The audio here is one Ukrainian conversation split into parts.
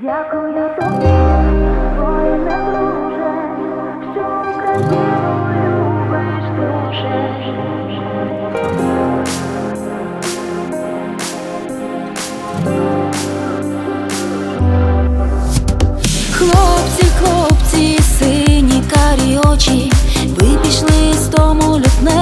Дякую тобі, воїне друже, що Україну любиш дуже. Хлопці, хлопці, сині карі очі, ви пішли з тому лютневої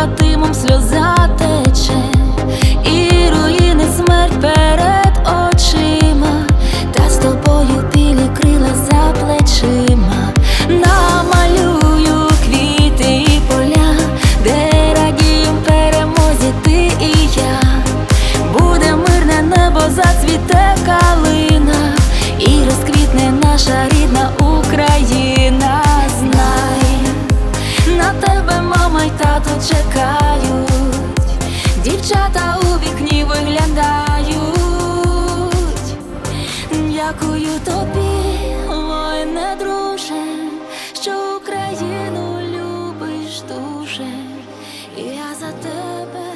Побратимом сльоза чекають, дівчата у вікні виглядають. Дякую тобі, воїне друже, що Україну любиш дуже, і я за тебе